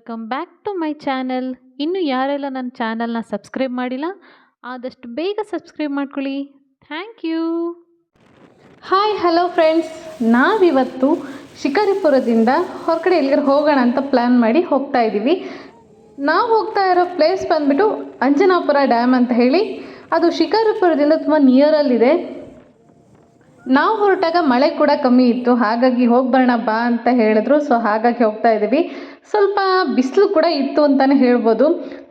Welcome back to my channel ಇನ್ನು ಯಾರೆಲ್ಲ ನನ್ನ ಚಾನಲ್ನ ಸಬ್ಸ್ಕ್ರೈಬ್ ಮಾಡಿಲ್ಲ, ಆದಷ್ಟು ಬೇಗ ಸಬ್ಸ್ಕ್ರೈಬ್ ಮಾಡ್ಕೊಳ್ಳಿ. Thank you hi hello friends ನಾವಿವತ್ತು ಶಿಕಾರಿಪುರದಿಂದ ಹೊರಗಡೆ ಎಲ್ಲಿಗಾರು ಹೋಗೋಣ ಅಂತ ಪ್ಲ್ಯಾನ್ ಮಾಡಿ ಹೋಗ್ತಾ ಇದ್ದೀವಿ ನಾವು ಹೋಗ್ತಾ ಇರೋ ಪ್ಲೇಸ್ ಬಂದುಬಿಟ್ಟು ಅಂಜನಾಪುರ ಡ್ಯಾಮ್ ಅಂತ ಹೇಳಿ. ಅದು ಶಿಕಾರಿಪುರದಿಂದ ತುಂಬ ನಿಯರಲ್ಲಿದೆ ನಾವು ಹೊರಟಾಗ ಮಳೆ ಕೂಡ ಕಮ್ಮಿ ಇತ್ತು. ಹಾಗಾಗಿ ಹೋಗಿ ಬರೋಣ ಬಾ ಅಂತ ಹೇಳಿದ್ರು. ಸೊ ಹಾಗಾಗಿ ಹೋಗ್ತಾ ಇದ್ದೀವಿ. ಸ್ವಲ್ಪ ಬಿಸಿಲು ಕೂಡ ಇತ್ತು ಅಂತಲೇ ಹೇಳ್ಬೋದು.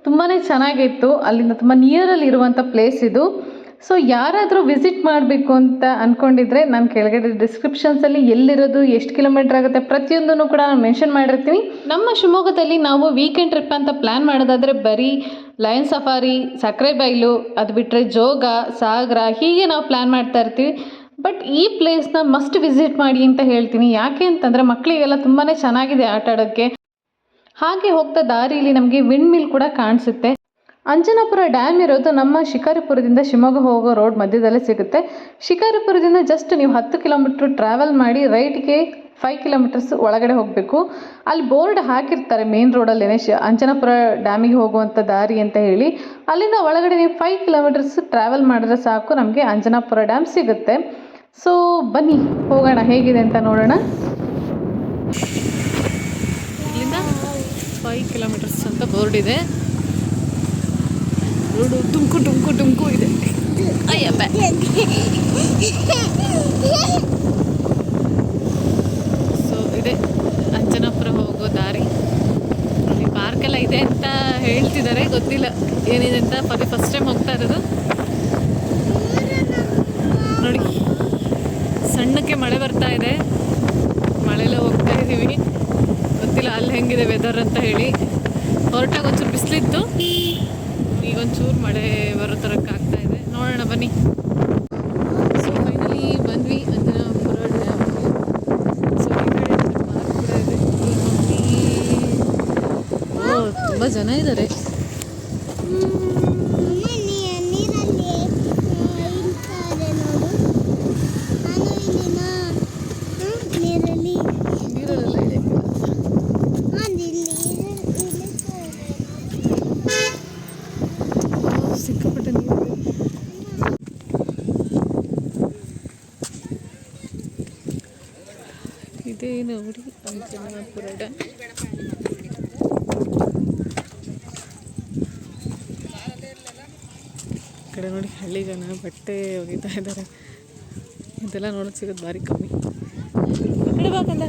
ತುಂಬಾ ಚೆನ್ನಾಗಿತ್ತು. ಅಲ್ಲಿಂದ ತುಂಬ ನಿಯರಲ್ಲಿ ಇರುವಂಥ ಪ್ಲೇಸ್ ಇದು. ಸೊ ಯಾರಾದರೂ ವಿಸಿಟ್ ಮಾಡಬೇಕು ಅಂತ ಅಂದ್ಕೊಂಡಿದ್ರೆ ನಾನು ಕೆಳಗಡೆ ಡಿಸ್ಕ್ರಿಪ್ಷನ್ಸಲ್ಲಿ ಎಲ್ಲಿರೋದು, ಎಷ್ಟು ಕಿಲೋಮೀಟರ್ ಆಗುತ್ತೆ ಪ್ರತಿಯೊಂದನ್ನು ಕೂಡ ನಾನು ಮೆನ್ಷನ್ ಮಾಡಿರ್ತೀನಿ. ನಮ್ಮ ಶಿವಮೊಗ್ಗದಲ್ಲಿ ನಾವು ವೀಕೆಂಡ್ ಟ್ರಿಪ್ ಅಂತ ಪ್ಲ್ಯಾನ್ ಮಾಡೋದಾದರೆ ಬರೀ ಲಯನ್ ಸಫಾರಿ ಸಕ್ಕರೆ ಬೈಲು ಅದು ಬಿಟ್ಟರೆ ಜೋಗ, ಸಾಗರ ಹೀಗೆ ನಾವು ಪ್ಲ್ಯಾನ್ ಮಾಡ್ತಾ ಇರ್ತೀವಿ. ಬಟ್ ಈ ಪ್ಲೇಸ್ನ ಮಸ್ಟ್ ವಿಸಿಟ್ ಮಾಡಿ ಅಂತ ಹೇಳ್ತೀನಿ. ಯಾಕೆ ಅಂತಂದರೆ ಮಕ್ಕಳಿಗೆಲ್ಲ ತುಂಬಾ ಚೆನ್ನಾಗಿದೆ ಆಟ ಆಡೋಕ್ಕೆ. ಹಾಗೆ ಹೋಗ್ತಾ ದಾರಿಯಲ್ಲಿ ನಮಗೆ ವಿಂಡ್ ಮಿಲ್ ಕೂಡ ಕಾಣಿಸುತ್ತೆ. ಅಂಜನಾಪುರ ಡ್ಯಾಮ್ ಇರೋದು ನಮ್ಮ ಶಿಕಾರಿಪುರದಿಂದ ಶಿವಮೊಗ್ಗ ಹೋಗೋ ರೋಡ್ ಮಧ್ಯದಲ್ಲೇ ಸಿಗುತ್ತೆ. ಶಿಕಾರಿಪುರದಿಂದ ಜಸ್ಟ್ ನೀವು ಹತ್ತು ಕಿಲೋಮೀಟ್ರ್ ಟ್ರಾವೆಲ್ ಮಾಡಿ ರೈಟ್ಗೆ ಫೈವ್ ಕಿಲೋಮೀಟರ್ಸ್ ಒಳಗಡೆ ಹೋಗಬೇಕು. ಅಲ್ಲಿ ಬೋರ್ಡ್ ಹಾಕಿರ್ತಾರೆ ಮೇನ್ ರೋಡಲ್ಲೇ ಶಿ ಅಂಜನಾಪುರ ಡ್ಯಾಮಿಗೆ ಹೋಗುವಂಥ ದಾರಿ ಅಂತ ಹೇಳಿ. ಅಲ್ಲಿಂದ ಒಳಗಡೆ ನೀವು ಫೈವ್ ಕಿಲೋಮೀಟರ್ಸ್ ಟ್ರಾವೆಲ್ ಮಾಡಿದ್ರೆ ಸಾಕು, ನಮಗೆ ಅಂಜನಾಪುರ ಡ್ಯಾಮ್ ಸಿಗುತ್ತೆ. ಸೊ ಬನ್ನಿ, ಹೋಗೋಣ, ಹೇಗಿದೆ ಅಂತ ನೋಡೋಣ. ಇಲ್ಲಿಂದ ಫೈವ್ ಕಿಲೋಮೀಟರ್ಸ್ ಅಂತ ಬೋರ್ಡ್ ಇದೆ. ರೋಡು ಟುಂಕು ಟುಂಕು ಟುಂಕು ಇದೆ. ಅಯ್ಯಪ್ಪ ಸೊ ಇದೆ, ಅಂಜನಾಪುರ ಹೋಗೋ ದಾರಿ. ಅಲ್ಲಿ ಪಾರ್ಕ್ ಎಲ್ಲ ಇದೆ ಅಂತ ಹೇಳ್ತಿದ್ದಾರೆ, ಗೊತ್ತಿಲ್ಲ ಏನಿದೆ ಅಂತ. ಪದೇ ಫಸ್ಟ್ ಟೈಮ್ ಹೋಗ್ತಾ ಇರೋದು. ನೋಡಿ ಸಣ್ಣಕ್ಕೆ ಮಳೆ ಬರ್ತಾ ಇದೆ. ಮಳೆಲ್ಲ ಹೋಗ್ತಾ ಇದ್ದೀವಿ ಗೊತ್ತಿಲ್ಲ ಅಲ್ಲಿ ಹೆಂಗಿದೆ ವೆದರ್ ಅಂತ ಹೇಳಿ. ಹೊರಟಾಗ ಒಂಚೂರು ಬಿಸಿಲಿತ್ತು. ಈಗ ಒಂಚೂರು ಮಳೆ ಬರೋ ಥರಕ್ಕೆ ಆಗ್ತಾ ಇದೆ. ನೋಡೋಣ, ಬನ್ನಿ. ಸೊ ಫೈನಲಿ ಬಂದ್ವಿ. ಡ್ಯಾಮ್ಗೆ ಸೊ ಈ ಕಡೆ ತುಂಬ ಜನ ಇದ್ದಾರೆ ನೀರಲ್ಲೆಲ್ಲ ಇದೆ ಸಿಕ್ಕಾಪಟ್ಟೆ ನೀರು ಇದೇ ನೋಡಿ ಅಂಜನಾಪುರ ಡ್ಯಾಮ್ ಈ ಕಡೆ ನೋಡಿ ಹಳ್ಳಿ ಜನ ಬಟ್ಟೆ ಒಗಿತಾ ಇದ್ದಾರೆ ಇದೆಲ್ಲ ನೋಡೋದು ಸಿಗೋದು ಭಾರಿ ಕಮ್ಮಿ. ಬಿಡಬೇಕಲ್ಲ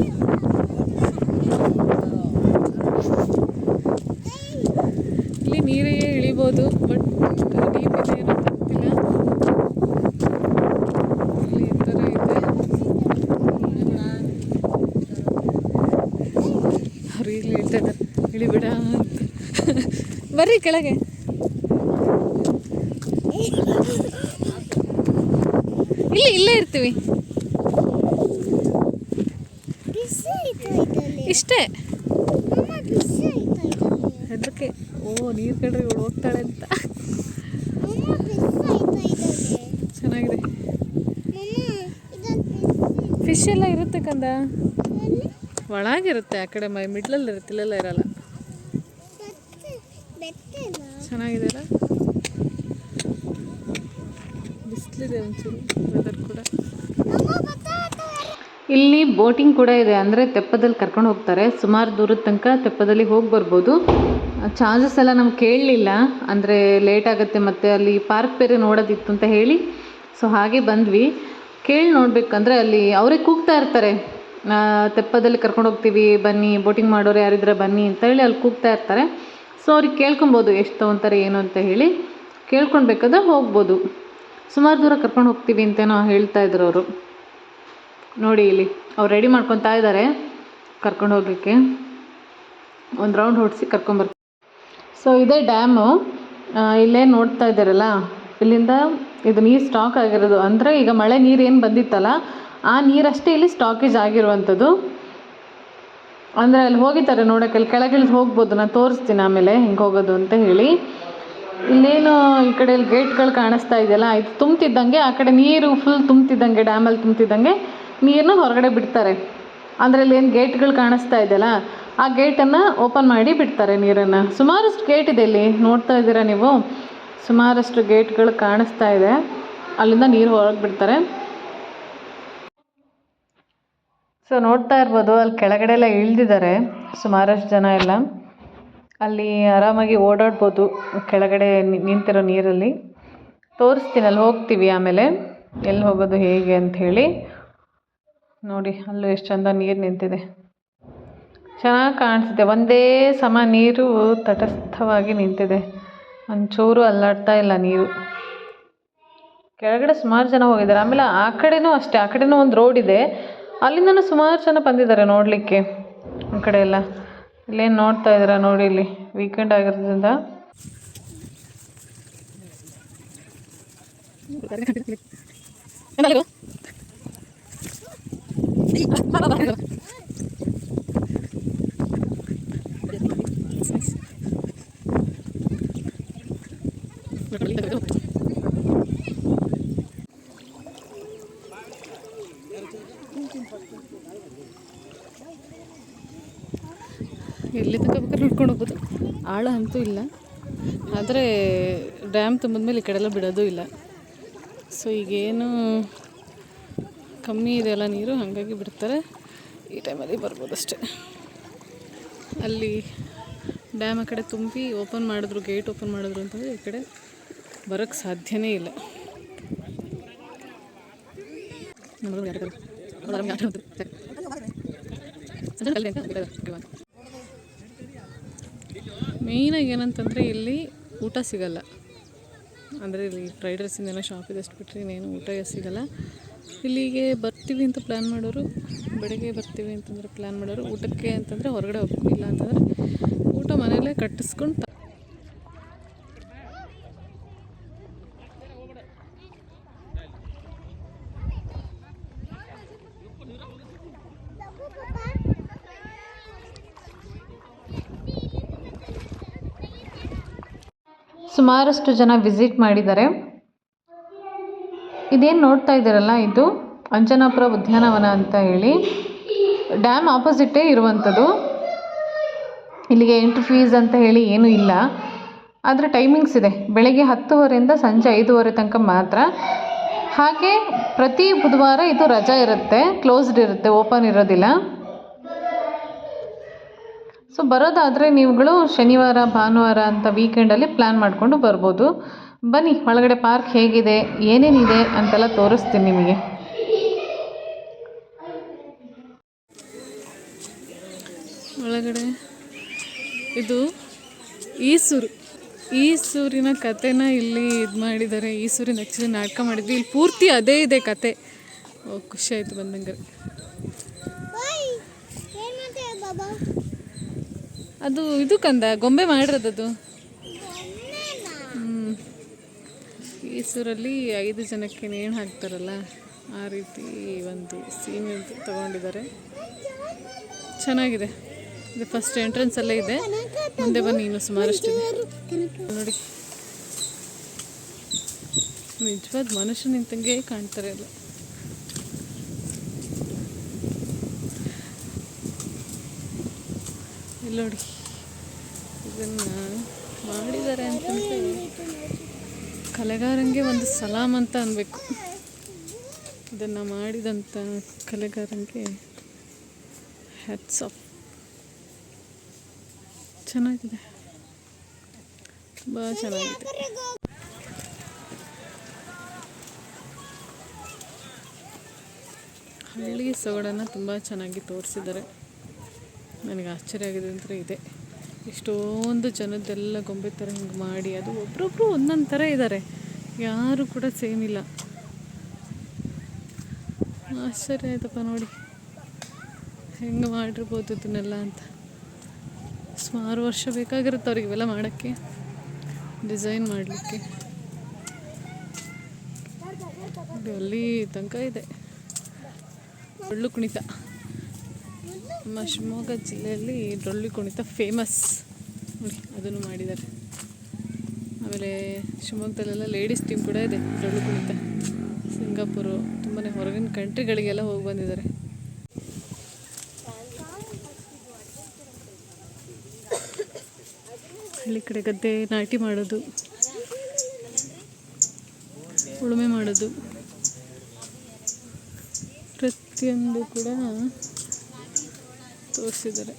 ಇಲ್ಲಿ ನೀರಿಗೆ ಇಳಿಬೋದು ಬಟ್ ಡೀಪ್ ಇದೆ ಏನೋ ಗೊತ್ತಿಲ್ಲ ಇಲ್ಲಿ ಈ ಥರ ಇದೆ ಇದ್ದಾರೆ ಇಳಿಬಿಡ ಅಂತ. ಬರ್ರಿ ಕೆಳಗೆ. ಇಲ್ಲ ಇಲ್ಲೇ ಇರ್ತೀವಿ. ಇಷ್ಟೇ. ಅದಕ್ಕೆ ಓ ನೀರು ಕಂಡ್ರೆ ಇವಳು ಹೋಗ್ತಾಳೆ ಅಂತ. ಚೆನ್ನಾಗಿದೆ. ಫಿಶ್ ಎಲ್ಲ ಇರುತ್ತೆ ಕಂದ? ಒಳಗಿರುತ್ತೆ, ಆ ಕಡೆ ಮೈ ಮಿಡ್ಲಲ್ಲಿ ಇರುತ್ತೆ, ಇಲ್ಲೆಲ್ಲ ಇರಲ್ಲ. ಚೆನ್ನಾಗಿದೆ ಅಲ್ಲ ಬಿಸಿಲಿದೆ ಒಂಚೂರು ವೆದರ್ ಕೂಡ. ಇಲ್ಲಿ ಬೋಟಿಂಗ್ ಕೂಡ ಇದೆ, ಅಂದರೆ ತೆಪ್ಪದಲ್ಲಿ ಕರ್ಕೊಂಡು ಹೋಗ್ತಾರೆ. ಸುಮಾರು ದೂರದ ತನಕ ತೆಪ್ಪದಲ್ಲಿ ಹೋಗಿ ಬರ್ಬೋದು. ಚಾರ್ಜಸ್ ಎಲ್ಲ ನಮ್ಗೆ ಕೇಳಲಿಲ್ಲ, ಅಂದರೆ ಲೇಟ್ ಆಗುತ್ತೆ ಮತ್ತು ಅಲ್ಲಿ ಪಾರ್ಕ್ ಬೇರೆ ನೋಡೋದಿತ್ತು ಅಂತ ಹೇಳಿ. ಸೊ ಹಾಗೆ ಬಂದ್ವಿ. ಕೇಳಿ ನೋಡಬೇಕಂದ್ರೆ ಅಲ್ಲಿ ಅವರೇ ಕೂಗ್ತಾ ಇರ್ತಾರೆ. ತೆಪ್ಪದಲ್ಲಿ ಕರ್ಕೊಂಡು ಹೋಗ್ತೀವಿ, ಬನ್ನಿ ಬೋಟಿಂಗ್ ಮಾಡೋರು ಯಾರಿದ್ರೆ ಬನ್ನಿ ಅಂತ ಹೇಳಿ ಅಲ್ಲಿ ಕೂಗ್ತಾ ಇರ್ತಾರೆ. ಸೊ ಅವ್ರಿಗೆ ಕೇಳ್ಕೊಬೋದು ಎಷ್ಟು ತೊಗೊತಾರೆ, ಏನು ಅಂತ ಹೇಳಿ. ಕೇಳ್ಕೊಳ್ಬೇಕಾದ್ರೆ ಹೋಗ್ಬೋದು. ಸುಮಾರು ದೂರ ಕರ್ಕೊಂಡು ಹೋಗ್ತೀವಿ ಅಂತೇನೋ ಹೇಳ್ತಾ ಇದ್ರು ಅವರು. ನೋಡಿ ಇಲ್ಲಿ, ಅವ್ರು ರೆಡಿ ಮಾಡ್ಕೊತಾ ಇದ್ದಾರೆ ಕರ್ಕೊಂಡು ಹೋಗಲಿಕ್ಕೆ. ಒಂದು ರೌಂಡ್ ಹೊಡಿಸಿ ಕರ್ಕೊಂಬರ್ತಾರೆ ಸೊ ಇದೇ ಡ್ಯಾಮು ಇಲ್ಲೇ ನೋಡ್ತಾ ಇದ್ದಾರಲ್ಲ ಇಲ್ಲಿಂದ ಇದು ನೀರು ಸ್ಟಾಕ್ ಆಗಿರೋದು. ಅಂದರೆ ಈಗ ಮಳೆ ನೀರು ಏನು ಬಂದಿತ್ತಲ್ಲ ಆ ನೀರಷ್ಟೇ ಇಲ್ಲಿ ಸ್ಟಾಕೇಜ್ ಆಗಿರುವಂಥದ್ದು. ಅಂದರೆ ಅಲ್ಲಿ ಹೋಗಿದ್ದಾರೆ ನೋಡೋಕೆ ಅಲ್ಲಿ ಕೆಳಗಿಳಿದು ಹೋಗ್ಬೋದು, ನಾನು ತೋರಿಸ್ತೀನಿ ಆಮೇಲೆ ಹೆಂಗೆ ಹೋಗೋದು ಅಂತ ಹೇಳಿ. ಇಲ್ಲೇನು ಈ ಕಡೆ ಇಲ್ಲಿ ಗೇಟ್ಗಳು ಕಾಣಿಸ್ತಾ ಇದೆಯಲ್ಲ ಇದು ತುಂಬ್ತಿದ್ದಂಗೆ ಆ ಕಡೆ ನೀರು ಫುಲ್ ತುಂಬ್ತಿದ್ದಂಗೆ ಡ್ಯಾಮಲ್ಲಿ ತುಂಬ್ತಿದ್ದಂಗೆ ನೀರನ್ನ ಹೊರಗಡೆ ಬಿಡ್ತಾರೆ. ಅಂದರೆ ಇಲ್ಲಿ ಏನು ಗೇಟ್ಗಳು ಕಾಣಿಸ್ತಾ ಇದೆಯಲ್ಲ, ಆ ಗೇಟನ್ನು ಓಪನ್ ಮಾಡಿ ಬಿಡ್ತಾರೆ ನೀರನ್ನು. ಸುಮಾರಷ್ಟು ಗೇಟ್ ಇದೆ ಇಲ್ಲಿ, ನೋಡ್ತಾ ಇದ್ದೀರಾ ನೀವು? ಸುಮಾರಷ್ಟು ಗೇಟ್ಗಳು ಕಾಣಿಸ್ತಾ ಇದೆ. ಅಲ್ಲಿಂದ ನೀರು ಹೊರಗೆ ಬಿಡ್ತಾರೆ. ಸೊ ನೋಡ್ತಾ ಇರ್ಬೋದು, ಅಲ್ಲಿ ಕೆಳಗಡೆ ಎಲ್ಲ ಇಳ್ದಿದ್ದಾರೆ ಸುಮಾರಷ್ಟು ಜನ ಎಲ್ಲ. ಅಲ್ಲಿ ಆರಾಮಾಗಿ ಓಡಾಡ್ಬೋದು, ಕೆಳಗಡೆ ನಿಂತಿರೋ ನೀರಲ್ಲಿ. ತೋರಿಸ್ತೀನಿ, ಅಲ್ಲಿ ಹೋಗ್ತೀವಿ ಆಮೇಲೆ. ಎಲ್ಲಿ ಹೋಗೋದು ಹೇಗೆ ಅಂತ ಹೇಳಿ. ನೋಡಿ, ಅಲ್ಲೂ ಎಷ್ಟು ಚಂದ ನೀರು ನಿಂತಿದೆ. ಚೆನ್ನಾಗಿ ಕಾಣಿಸುತ್ತೆ ಒಂದೇ ಸಮ ನೀರು ತಟಸ್ಥವಾಗಿ ನಿಂತಿದೆ. ಒಂಚೂರು ಅಲ್ಲಾಡ್ತಾ ಇಲ್ಲ ನೀರು. ಕೆಳಗಡೆ ಸುಮಾರು ಜನ ಹೋಗಿದ್ದಾರೆ. ಆಮೇಲೆ ಆ ಕಡೆನೂ ಅಷ್ಟೇ. ಆ ಕಡೆನೂ ಒಂದು ರೋಡ್ ಇದೆ. ಅಲ್ಲಿಂದನೂ ಸುಮಾರು ಜನ ಬಂದಿದ್ದಾರೆ ನೋಡಲಿಕ್ಕೆ ಆ ಕಡೆ ಎಲ್ಲ. ಇಲ್ಲೇನು ನೋಡ್ತಾ ಇದ್ದೀರಾ ನೋಡಿ ಇಲ್ಲಿ ವೀಕೆಂಡ್ ಆಗಿರೋದ್ರಿಂದ ಎಲ್ಲಿ ಬೇಕಾದ್ರೆ ಹೋಗ್ಬೋದು ಆಳ ಅಂತೂ ಇಲ್ಲ. ಆದರೆ ಡ್ಯಾಮ್ ತುಂಬಿದ್ಮೇಲೆ ಈ ಕಡೆ ಎಲ್ಲ ಬಿಡೋದು ಇಲ್ಲ. ಸೊ ಈಗೇನು ಕಮ್ಮಿ ಇದೆಯಲ್ಲ ನೀರು, ಹಾಗಾಗಿ ಬಿಡ್ತಾರೆ. ಈ ಟೈಮಲ್ಲಿ ಬರ್ಬೋದು ಅಷ್ಟೇ. ಅಲ್ಲಿ ಡ್ಯಾಮ್ ಆ ಕಡೆ ತುಂಬಿ ಓಪನ್ ಮಾಡಿದ್ರು ಗೇಟ್ ಓಪನ್ ಮಾಡಿದ್ರು ಅಂತಂದರೆ ಈ ಕಡೆ ಬರೋಕ್ಕೆ ಸಾಧ್ಯನೇ ಇಲ್ಲ. ಯಾರು ಬರೋದು? ಅವ್ರು ಆರಾಮಾಗಿ ಆಟ ಆಡ್ತಾರೆ. ಸರಿ. ಅದ್ರಲ್ಲಿ ಅಲ್ಲಿ ಅಂತ ಬಿಡೋದು. ಓಕೆ, ಬಾ. ಮೇಯ್ನಾಗಿ ಏನಂತಂದರೆ ಇಲ್ಲಿ ಊಟ ಸಿಗಲ್ಲ. ಅಂದರೆ ಇಲ್ಲಿ ಫ್ರೈಡ್ ರೈಸಿಂದೇನೋ ಶಾಪ್ ಇದೆ, ಅಷ್ಟು ಬಿಟ್ಟರೆ ಇನ್ನೇನು ಊಟ ಸಿಗಲ್ಲ. ಇಲ್ಲಿಗೆ ಬರ್ತೀವಿ ಅಂತ ಪ್ಲ್ಯಾನ್ ಮಾಡೋರು, ಬೆಳಗ್ಗೆ ಬರ್ತೀವಿ ಅಂತಂದರೆ ಪ್ಲ್ಯಾನ್ ಮಾಡೋರು, ಊಟಕ್ಕೆ ಅಂತಂದರೆ ಹೊರಗಡೆ ಹೋಗ್ಬೇಕು ಇಲ್ಲ ಅಂತಂದರೆ ಊಟ ಮನೆಯಲ್ಲೇ ಕಟ್ಟಿಸ್ಕೊಂಡು ಸುಮಾರಷ್ಟು ಜನ ವಿಸಿಟ್ ಮಾಡಿದ್ದಾರೆ. ಇದೇನು ನೋಡ್ತಾ ಇದ್ದೀರಲ್ಲ, ಇದು ಅಂಜನಾಪುರ ಉದ್ಯಾನವನ ಅಂತ ಹೇಳಿ. ಡ್ಯಾಮ್ ಆಪೋಸಿಟ್ಟೇ ಇರುವಂಥದ್ದು. ಇಲ್ಲಿಗೆ ಎಂಟ್ರಿ ಫೀಸ್ ಅಂತ ಹೇಳಿ ಏನೂ ಇಲ್ಲ. ಆದರೆ ಟೈಮಿಂಗ್ಸ್ ಇದೆ. ಬೆಳಗ್ಗೆ ಹತ್ತುವರೆಯಿಂದ ಸಂಜೆ ಐದೂವರೆ ತನಕ ಮಾತ್ರ. ಹಾಗೆ ಪ್ರತಿ ಬುಧವಾರ ಇದು ರಜಾ ಇರುತ್ತೆ. ಕ್ಲೋಸ್ಡ್ ಇರುತ್ತೆ, ಓಪನ್ ಇರೋದಿಲ್ಲ. ಸೊ ಬರೋದಾದರೆ ನೀವುಗಳು ಶನಿವಾರ ಭಾನುವಾರ ಅಂತ ವೀಕೆಂಡಲ್ಲಿ ಪ್ಲ್ಯಾನ್ ಮಾಡಿಕೊಂಡು ಬರ್ಬೋದು. ಬನ್ನಿ ಒಳಗಡೆ ಪಾರ್ಕ್ ಹೇಗಿದೆ ಏನೇನಿದೆ ಅಂತೆಲ್ಲ ತೋರಿಸ್ತೀನಿ ನಿಮಗೆ. ಒಳಗಡೆ ಇದು ಈಸೂರು. ಈಸೂರಿನ ಕತೆನ ಇಲ್ಲಿ ಇದು ಮಾಡಿದ್ದಾರೆ. ಈಸೂರಿನ ಆ್ಯಕ್ಚುಲಿ ನಾಟಕ ಮಾಡಿದ್ವಿ. ಇಲ್ಲಿ ಪೂರ್ತಿ ಅದೇ ಇದೆ ಕತೆ. ಓ ಖುಷಿ ಆಯಿತು ಬಂದಂಗೆ. ಅದು ಇದು ಕಂದ ಗೊಂಬೆ ಮಾಡಿರೋದದು. ಹ್ಞೂ ಈಸೂರಲ್ಲಿ ಐದು ಜನಕ್ಕೆ ನೇಣು ಹಾಕ್ತಾರಲ್ಲ ಆ ರೀತಿ ಒಂದು ಸೀನ್ ತಗೊಂಡಿದ್ದಾರೆ. ಚೆನ್ನಾಗಿದೆ. ಇದು ಫಸ್ಟ್ ಎಂಟ್ರೆನ್ಸ್ ಅಲ್ಲೇ ಇದೆ. ಮುಂದೆ ಬನ್ನಿ ಇನ್ನು ಸುಮಾರಷ್ಟು ನೋಡಿ. ನಿಜವಾದ ಮನುಷ್ಯ ನಿಂತಂಗೆ ಕಾಣ್ತಾರೆ ಅಲ್ಲ ಇಲ್ಲಿ ನೋಡಿ. ಇದನ್ನ ಮಾಡಿದ್ದಾರೆ ಅಂತಂದರೆ ಕಲೆಗಾರಂಗೆ ಒಂದು ಸಲಾಮ್ ಅಂತ ಅನ್ಬೇಕು. ಇದನ್ನು ಮಾಡಿದಂಥ ಕಲೆಗಾರಂಗೆ ಹ್ಯಾಟ್ಸ್ ಆಫ್ ಚೆನ್ನಾಗಿದೆ. ತುಂಬ ಚೆನ್ನಾಗಿದೆ. ಹಳ್ಳಿ ಸೊಗಡನ್ನು ತುಂಬ ಚೆನ್ನಾಗಿ ತೋರಿಸಿದ್ದಾರೆ. ನನಗೆ ಆಶ್ಚರ್ಯ ಆಗಿದೆ ಅಂದರೆ ಇದೆ. ಎಷ್ಟೊಂದು ಜನದ್ದೆಲ್ಲ ಗೊಂಬೆ ಥರ ಹಿಂಗೆ ಮಾಡಿ, ಅದು ಒಬ್ರೊಬ್ರು ಒಂದೊಂದು ಥರ ಇದ್ದಾರೆ ಯಾರು ಕೂಡ ಸೇಮ್ ಇಲ್ಲ. ಆಶ್ಚರ್ಯ ಆಯ್ತಪ್ಪ ನೋಡಿ. ಹೆಂಗೆ ಮಾಡಿರ್ಬೋದು ಇದನ್ನೆಲ್ಲ ಅಂತ. ಸುಮಾರು ವರ್ಷ ಬೇಕಾಗಿರುತ್ತೆ ಅವ್ರಿಗೆ ಇವೆಲ್ಲ ಮಾಡೋಕ್ಕೆ, ಡಿಸೈನ್ ಮಾಡಲಿಕ್ಕೆ. ಅಲ್ಲಿ ತನಕ ಇದೆ. ಒಳ್ಳು ಕುಣಿತ. ನಮ್ಮ ಶಿವಮೊಗ್ಗ ಜಿಲ್ಲೆಯಲ್ಲಿ ಡೊಳ್ಳು ಕುಣಿತ ಫೇಮಸ್ ನೋಡಿ, ಅದನ್ನು ಮಾಡಿದ್ದಾರೆ. ಆಮೇಲೆ ಶಿವಮೊಗ್ಗದಲ್ಲೆಲ್ಲ ಲೇಡೀಸ್ ಟೀಮ್ ಕೂಡ ಇದೆ, ಡೊಳ್ಳು ಕುಣಿತ. ಸಿಂಗಾಪುರು ತುಂಬಾ ಹೊರಗಿನ ಕಂಟ್ರಿಗಳಿಗೆಲ್ಲ ಹೋಗಿ ಬಂದಿದ್ದಾರೆ. ಹಳ್ಳಿ ಕಡೆ ಗದ್ದೆ ನಾಟಿ ಮಾಡೋದು, ಉಳುಮೆ ಮಾಡೋದು. ಪ್ರತಿಯೊಂದು ಕೂಡ ತೋರಿಸಿದ್ದಾರೆ.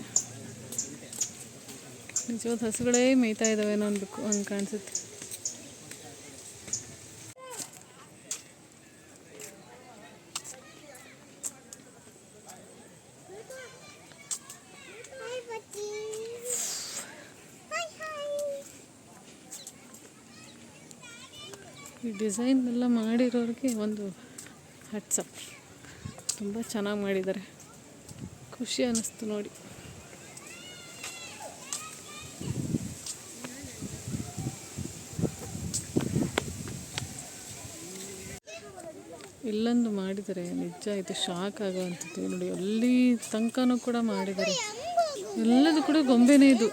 ನಿಜವಾದ ಹಸುಗಳೇ ಮೇಯ್ತಾ ಇದ್ದಾವೇನೋ ಅನ್ಬೇಕು, ಹಂಗೆ ಕಾಣಿಸುತ್ತೆ. ಈ ಡಿಸೈನ್ ಎಲ್ಲ ಮಾಡಿರೋರಿಗೆ ಒಂದು ಹಟ್ಸಪ್ ತುಂಬ ಚೆನ್ನಾಗಿ ಮಾಡಿದ್ದಾರೆ. ಖುಷಿ ಅನ್ನಿಸ್ತು ನೋಡಿ. ಇಲ್ಲೊಂದು ಮಾಡಿದರೆ ನಿಜ ಇದು ಶಾಕ್ ಆಗುವಂಥದ್ದು. ನೋಡಿ, ಅಲ್ಲಿ ತನಕನೂ ಕೂಡ ಮಾಡಿದ್ದಾರೆ. ಎಲ್ಲದೂ ಕೂಡ ಗೊಂಬೆನೇ ಇದು.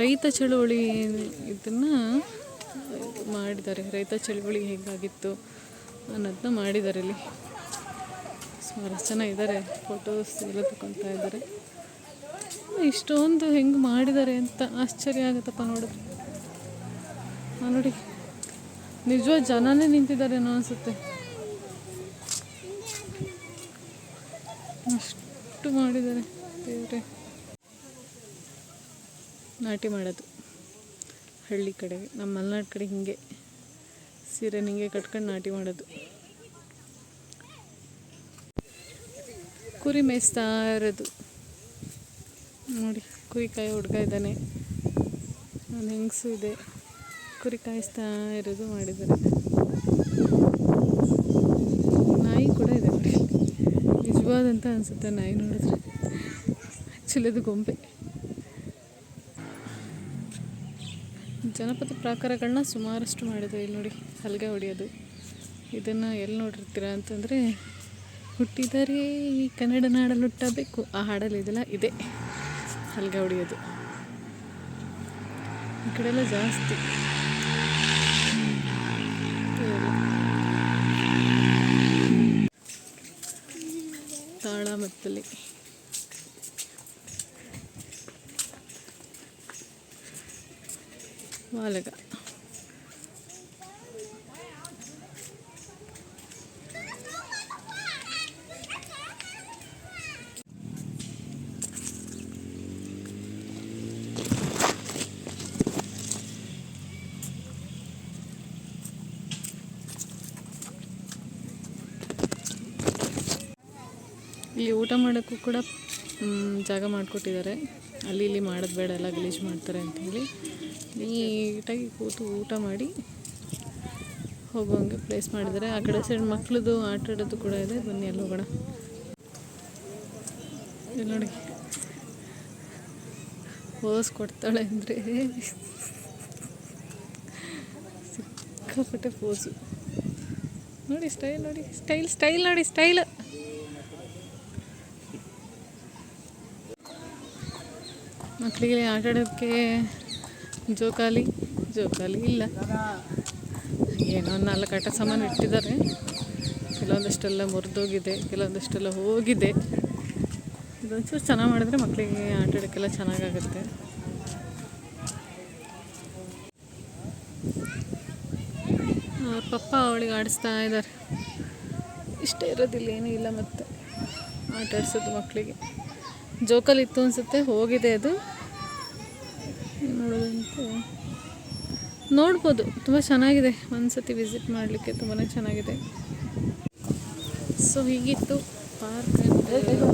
ರೈತ ಚಳುವಳಿ ಇದನ್ನು ಮಾಡಿದ್ದಾರೆ. ರೈತ ಚಳುವಳಿ ಹೇಗಾಗಿತ್ತು ಅನ್ನೋದನ್ನ ಮಾಡಿದ್ದಾರೆ ಇಲ್ಲಿ. ಸುಮಾರು ಜನ ಇದ್ದಾರೆ ಫೋಟೋಸ್ ಎಲ್ಲ ತಗೊಂತ ಇದ್ದಾರೆ. ಇಷ್ಟೊಂದು ಹೆಂಗೆ ಮಾಡಿದ್ದಾರೆ ಅಂತ ಆಶ್ಚರ್ಯ ಆಗುತ್ತಪ್ಪ ನೋಡಿದ್ರೆ. ನೋಡಿ ನಿಜವಾದ ಜನನೇ ನಿಂತಿದ್ದಾರೇನೋ ಅನಿಸುತ್ತೆ. ಅಷ್ಟು ಮಾಡಿದ್ದಾರೆ ದೇವ್ರೆ. ನಾಟಿ ಮಾಡೋದು. ಹಳ್ಳಿ ಕಡೆಗೆ, ನಮ್ಮ ಮಲೆನಾಡು ಕಡೆ ಹಿಂಗೆ. ಸೀರೆ ಹಿಂಗೆ ಕಟ್ಕೊಂಡು ನಾಟಿ ಮಾಡೋದು. ಕುರಿ ಮೇಯಿಸ್ತಾ ಇರೋದು. ನೋಡಿ, ಕುರಿ ಕಾಯಿ ಹುಡುಗ ಇದ್ದಾನೆ. ಒಂದು ಹೆಂಗಸು ಇದೆ. ಕುರಿ ಕಾಯಿಸ್ತಾ ಇರೋದು ಮಾಡಿದ್ದಾರೆ. ನಾಯಿ ಕೂಡ ಇದೆ ನೋಡಿ. ನಿಜವಾದಂತ ಅನಿಸುತ್ತೆ ನಾಯಿ ನೋಡಿದ್ರೆ. ಆ್ಯಕ್ಚುಲಿ ಅದು ಗೊಂಬೆ. ಜನಪದ ಪ್ರಾಕಾರಗಳನ್ನ ಸುಮಾರಷ್ಟು ಮಾಡಿದ್ರು ಇಲ್ಲಿ ನೋಡಿ. ಹಲ್ಗೆ ಹೊಡೆಯೋದು. ಇದನ್ನು ಎಲ್ಲಿ ನೋಡಿರ್ತೀರ ಅಂತಂದರೆ ಹುಟ್ಟಿದರೆ ಈ ಕನ್ನಡ ನಾಡಲ್ಲಿ ಹುಟ್ಟಬೇಕು ಆ ಹಾಡಲ್ಲಿ ಇದೆಲ್ಲ ಇದೆ. ಹಲ್ಗೆ ಹೊಡೆಯೋದು. ಈ ಕಡೆ ಎಲ್ಲ ಜಾಸ್ತಿ. ತಾಳ ಮತ್ತಲ್ಲಿ. ವಾಲಗ ಇಲ್ಲಿ ಊಟ ಮಾಡೋಕ್ಕೂ ಕೂಡ ಜಾಗ ಮಾಡಿಕೊಟ್ಟಿದ್ದಾರೆ. ಅಲ್ಲಿ ಇಲ್ಲಿ ಮಾಡೋದು ಬೇಡ, ಎಲ್ಲ ಗಲೀಜು ಮಾಡ್ತಾರೆ ಅಂತೇಳಿ ನೀಟಾಗಿ ಕೂತು ಊಟ ಮಾಡಿ ಹೋಗುವಂಗೆ ಪ್ಲೇಸ್ ಮಾಡಿದ್ದಾರೆ. ಆ ಕಡೆ ಸೈಡ್ ಮಕ್ಕಳದು ಆಟ ಆಡೋದು ಕೂಡ ಇದೆ. ಬನ್ನಿ ಎಲ್ಲ ಹೋಗೋಣ. ನೋಡಿ. ಓಸ್ ಕೊಡ್ತಾಳೆ ಅಂದರೆ ಸಿಕ್ಕಾಪಟ್ಟೆ ಪೋಸು ನೋಡಿ ಸ್ಟೈಲ್ ನೋಡಿ. ಸ್ಟೈಲ್ ಸ್ಟೈಲ್ ನೋಡಿ. ಸ್ಟೈಲ್ ಮಕ್ಕಳಿಗೆ ಆಟ ಆಡೋದಕ್ಕೆ ಜೋಕಾಲಿ ಜೋಕಾಲಿ ಇಲ್ಲ. ಏನೋ ಒಂದು ನಾಲ್ಕು ಆಟ ಸಾಮಾನು ಇಟ್ಟಿದ್ದಾರೆ. ಕೆಲವೊಂದಷ್ಟೆಲ್ಲ ಮುರಿದೋಗಿದೆ, ಕೆಲವೊಂದಷ್ಟೆಲ್ಲ ಹೋಗಿದೆ. ಇದೊಂಚೂರು ಚೆನ್ನಾಗಿ ಮಾಡಿದ್ರೆ ಮಕ್ಕಳಿಗೆ ಆಟ ಆಡೋಕ್ಕೆಲ್ಲ ಚೆನ್ನಾಗಾಗುತ್ತೆ. ಅವ್ರ ಪಪ್ಪ ಅವಳಿಗೆ ಆಡಿಸ್ತಾ ಇದ್ದಾರೆ. ಇಷ್ಟೇ ಇರೋದಿಲ್ಲ, ಏನೂ ಇಲ್ಲ ಮತ್ತೆ. ಆಟ ಆಡಿಸೋದು ಮಕ್ಕಳಿಗೆ. ಜೋಕಲ್ ಇತ್ತು ಅನಿಸುತ್ತೆ, ಹೋಗಿದೆ ಅದು. ನೋಡೋದಂತೆ ನೋಡ್ಬೋದು. ತುಂಬ ಚೆನ್ನಾಗಿದೆ. ಒಂದ್ಸತಿ ವಿಸಿಟ್ ಮಾಡಲಿಕ್ಕೆ ತುಂಬಾ ಚೆನ್ನಾಗಿದೆ. ಸೊ ಹೀಗಿತ್ತು ಪಾರ್ಕ್ ಚೆನ್ನಾಗಿತ್ತು